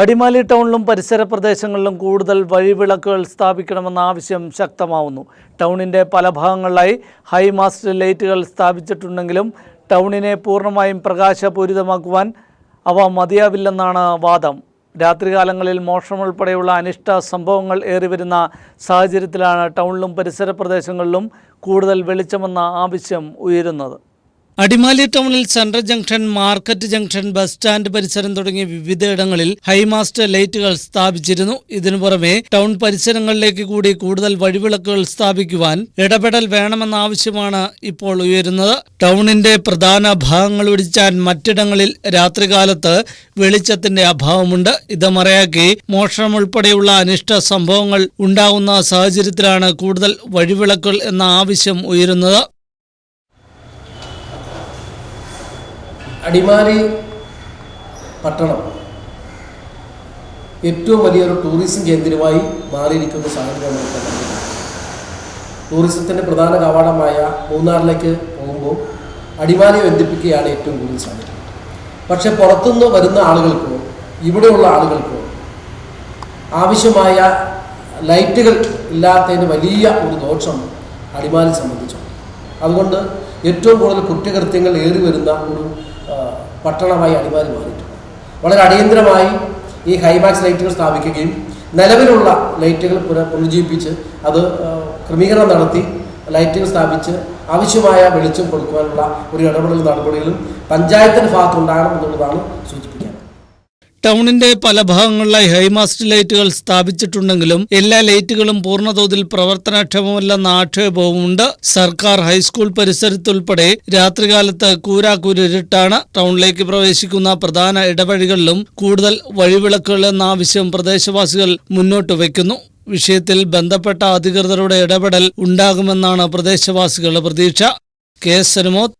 അടിമാലി ടൗണിലും പരിസര പ്രദേശങ്ങളിലും കൂടുതൽ വഴിവിളക്കുകൾ സ്ഥാപിക്കണമെന്ന ആവശ്യം ശക്തമാവുന്നു. ടൗണിന്റെ പല ഭാഗങ്ങളിലായി ഹൈമാസ്റ്റ് ലൈറ്റുകൾ സ്ഥാപിച്ചിട്ടുണ്ടെങ്കിലും ടൗണിനെ പൂർണമായും പ്രകാശപൂരിതമാക്കുവാൻ അവ മതിയാവില്ലെന്നാണ് വാദം. രാത്രികാലങ്ങളിൽ മോഷണം ഉൾപ്പെടെയുള്ള അനിഷ്ട സംഭവങ്ങൾ ഏറിവരുന്ന സാഹചര്യത്തിലാണ് ടൗണിലും പരിസര പ്രദേശങ്ങളിലും കൂടുതൽ വെളിച്ചമെന്ന ആവശ്യം ഉയരുന്നത്. അടിമാലി ടൗണിൽ central junction market junction bus stand പരിസരം തുടങ്ങിയ വിവിധയിടങ്ങളിൽ ഹൈമാസ്റ്റ് ലൈറ്റുകൾ സ്ഥാപിച്ചിരുന്നു. ഇതിനു പുറമെ ടൗൺ പരിസരങ്ങളിലേക്ക് കൂടി കൂടുതൽ വഴിവിളക്കുകൾ സ്ഥാപിക്കുവാൻ ഇടപെടൽ വേണമെന്ന ആവശ്യമാണ് ഇപ്പോൾ ഉയരുന്നത്. ടൗണിന്റെ പ്രധാന ഭാഗങ്ങൾ ഒഴിച്ചാൻ മറ്റിടങ്ങളിൽ രാത്രികാലത്ത് വെളിച്ചത്തിന്റെ അഭാവമുണ്ട്. ഇത് മറയാക്കി മോഷണം ഉൾപ്പെടെയുള്ള അനിഷ്ട സംഭവങ്ങൾ ഉണ്ടാകുന്ന സാഹചര്യത്തിലാണ് കൂടുതൽ വഴിവിളക്കുകൾ എന്ന ആവശ്യം ഉയരുന്നത്. അടിമാലി പട്ടണം ഏറ്റവും വലിയൊരു ടൂറിസം കേന്ദ്രമായി മാറിയിരിക്കുന്ന സാഹചര്യം നമുക്ക് കാണാൻ ടൂറിസത്തിന്റെ പ്രധാന കവാടമായ മൂന്നാറിലേക്ക് പോകുമ്പോൾ അടിമാലി ബന്ധിപ്പിക്കുകയാണ് ഏറ്റവും കൂടുതൽ സാധ്യത പക്ഷെ പുറത്തുനിന്ന് വരുന്ന ആളുകൾക്കോ ഇവിടെയുള്ള ആളുകൾക്കോ ആവശ്യമായ ലൈറ്റുകൾ ഇല്ലാത്തതിന് വലിയ ഒരു ദോഷം അടിമാലി സംബന്ധിച്ചുണ്ട് അതുകൊണ്ട് ഏറ്റവും കൂടുതൽ കുറ്റകൃത്യങ്ങൾ ഏറി വരുന്ന ഒരു പട്ടണമായി അടിമാലി മാറിയിട്ടുണ്ട്. വളരെ അടിയന്തരമായി ഈ ഹൈമാക്സ് ലൈറ്റുകൾ സ്ഥാപിക്കുകയും നിലവിലുള്ള ലൈറ്റുകൾ പുന പുനരുജ്ജീവിപ്പിച്ച് അത് ക്രമീകരണം നടത്തി ലൈറ്റുകൾ സ്ഥാപിച്ച് ആവശ്യമായ വെളിച്ചം കൊടുക്കുവാനുള്ള ഒരു ഇടപെടൽ നടപടികളും പഞ്ചായത്തിന്റെ ഭാഗത്തുണ്ടാകണം എന്നുള്ളതാണ് സൂചിപ്പിക്കുന്നത്. ടൗണിന്റെ പല ഭാഗങ്ങളിലായി ഹൈമാസ്റ്റ് ലൈറ്റുകൾ സ്ഥാപിച്ചിട്ടുണ്ടെങ്കിലും എല്ലാ ലൈറ്റുകളും പൂർണതോതിൽ പ്രവർത്തനക്ഷമമല്ലെന്ന ആക്ഷേപവുമുണ്ട്. സർക്കാർ ഹൈസ്കൂൾ പരിസരത്തുൾപ്പെടെ രാത്രികാലത്ത് കൂരാക്കൂരിട്ടാണ് ടൗണിലേക്ക് പ്രവേശിക്കുന്ന പ്രധാന ഇടവഴികളിലും കൂടുതൽ വഴിവിളക്കുകൾ എന്ന ആവശ്യം പ്രദേശവാസികൾ മുന്നോട്ട് വയ്ക്കുന്നു. വിഷയത്തിൽ ബന്ധപ്പെട്ട അധികൃതരുടെ ഇടപെടൽ ഉണ്ടാകുമെന്നാണ് പ്രദേശവാസികളുടെ പ്രതീക്ഷ. K S സനുമോത്